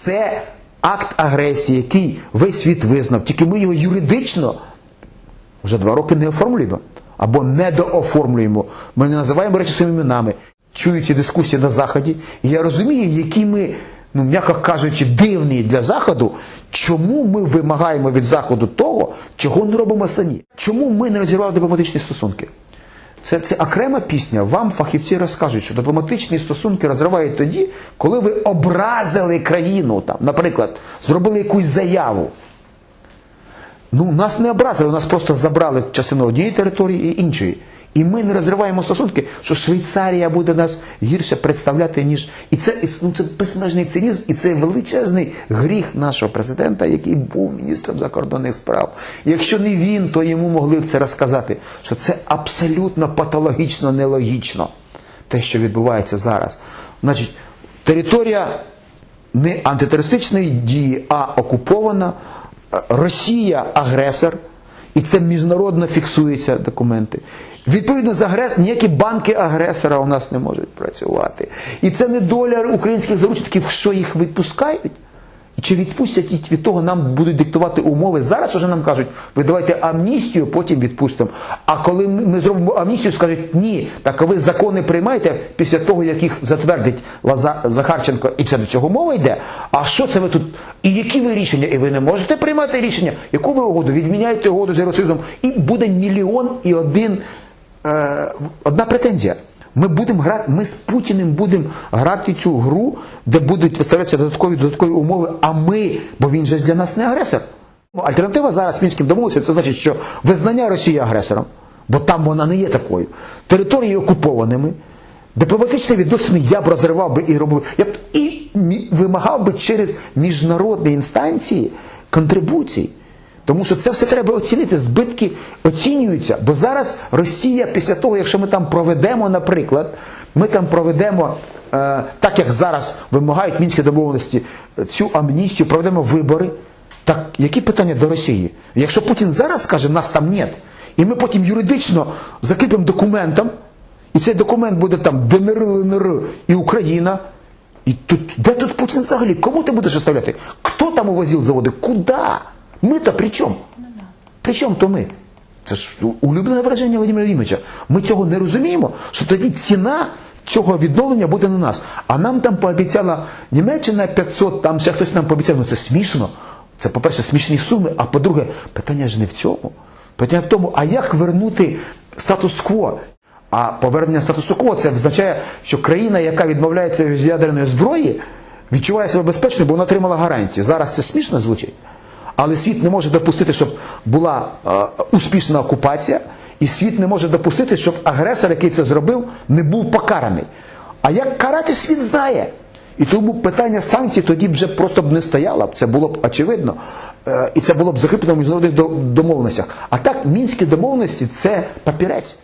Це акт агресії, який весь світ визнав, тільки ми його юридично вже два роки не оформлюємо або недооформлюємо. Ми не називаємо речі своїми іменами. Чую ці дискусії на Заході, і я розумію, які ми, ну м'яко кажучи, дивні для Заходу, чому ми вимагаємо від Заходу того, чого не робимо самі. Чому ми не розірвали дипломатичні стосунки? Це, це окрема пісня. Вам фахівці розкажуть, що дипломатичні стосунки розривають тоді, коли ви образили країну, там, наприклад, зробили якусь заяву. Ну, нас не образили, нас просто забрали частину однієї території і іншої. І ми не розриваємо стосунки, що Швейцарія буде нас гірше представляти, ніж. І це, ну, це безмежний цинізм, і це величезний гріх нашого президента, який був міністром закордонних справ. Якщо не він, то йому могли б це розказати, що це абсолютно патологічно нелогічно, те, що відбувається зараз. Значить, територія не антитерористичної дії, а окупована. Росія агресор, і це міжнародно фіксуються документи. Відповідно, з агрес... ніякі банки агресора у нас не можуть працювати. І це не доля українських заручників, що їх відпускають. Чи відпустять і від того нам будуть диктувати умови. Зараз вже нам кажуть, ви давайте амністію, потім відпустимо. А коли ми зробимо амністію, скажуть ні, так а ви закони приймаєте після того, як їх затвердить Лаза Захарченко, і це до цього мова йде. А що це ви тут? І які ви рішення? І ви не можете приймати рішення? Яку ви угоду? Відміняєте угоду з Євросоюзом, і буде мільйон і один е, одна претензія. Ми будемо грати, ми з Путіним будемо грати цю гру, де будуть виставлятися додаткові додаткові умови. А ми, бо він же для нас не агресор. Альтернатива зараз мінським домовленостям, це значить, що визнання Росії агресором, бо там вона не є такою, території окупованими, дипломатичні відносини я б розривав би і робив. Я б і вимагав би через міжнародні інстанції контрибуцій. Тому що це все треба оцінити. Збитки оцінюються. Бо зараз Росія, після того, якщо ми там проведемо, наприклад, ми там проведемо, е, так як зараз вимагають мінські домовленості, цю амністію, проведемо вибори. Так які питання до Росії? Якщо Путін зараз скаже, нас там нет, і ми потім юридично закріпимо документом, і цей документ буде там ДНР, ЛНР і Україна. І тут, де тут Путін взагалі? Кому ти будеш виставляти? Хто там увозив заводи? Куди? Ми-то при чому? При чому то ми? Це ж улюблене враження Володимира Владимировича. Ми цього не розуміємо, що тоді ціна цього відновлення буде на нас. А нам там пообіцяла Німеччина 500, там ще хтось нам пообіцяв, ну це смішно. Це, по-перше, смішні суми, а по-друге, питання ж не в цьому. Питання в тому, а як вернути статус-кво? А повернення статусу кво це означає, що країна, яка відмовляється від ядерної зброї, відчуває себе безпечно, бо вона отримала гарантії. Зараз це смішно звучить. Але світ не може допустити, щоб була е, успішна окупація, і світ не може допустити, щоб агресор, який це зробив, не був покараний. А як карати світ знає? І тому питання санкцій тоді б вже просто б не стояло, це було б очевидно. Е, і це було б закріплено в міжнародних до- домовленостях. А так, мінські домовленості це папірець.